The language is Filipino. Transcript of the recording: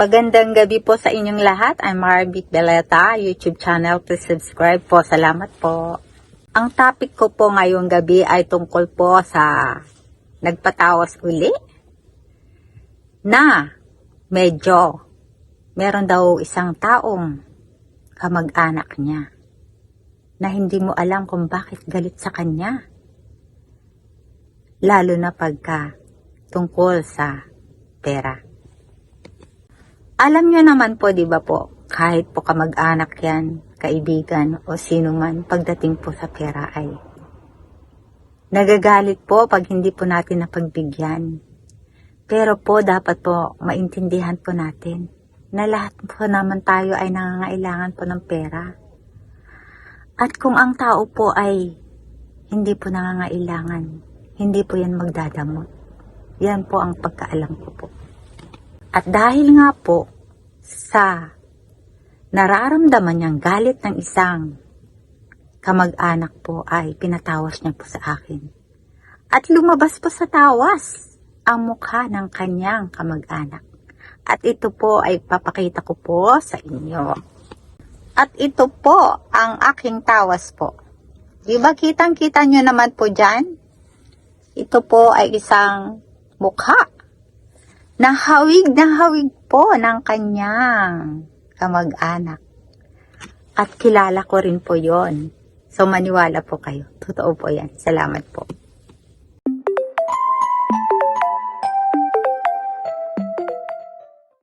Magandang gabi po sa inyong lahat. I'm Marbit Beleta, YouTube channel. Please subscribe po. Salamat po. Ang topic ko po ngayong gabi ay tungkol po sa nagpatawas uli na medyo meron daw isang taong kamag-anak niya na hindi mo alam kung bakit galit sa kanya. Lalo na pagka tungkol sa pera. Alam nyo naman po, di ba po, kahit po kamag-anak yan, kaibigan o sino man, pagdating po sa pera ay nagagalit po pag hindi po natin napagbigyan. Pero po, dapat po maintindihan po natin na lahat po naman tayo ay nangangailangan po ng pera. At kung ang tao po ay hindi po nangangailangan, hindi po yan magdadamot. Yan po ang pagkaalam ko po. At dahil nga po sa nararamdaman niyang galit ng isang kamag-anak po ay pinatawas niya po sa akin. At lumabas po sa tawas ang mukha ng kanyang kamag-anak. At ito po ay papakita ko po sa inyo. At ito po ang aking tawas po. Di ba kitang-kita nyo naman po dyan? Ito po ay isang mukha Nahawig na hawig po ng kanyang kamag-anak. At kilala ko rin po yon. So maniwala po kayo. Totoo po yan. Salamat po.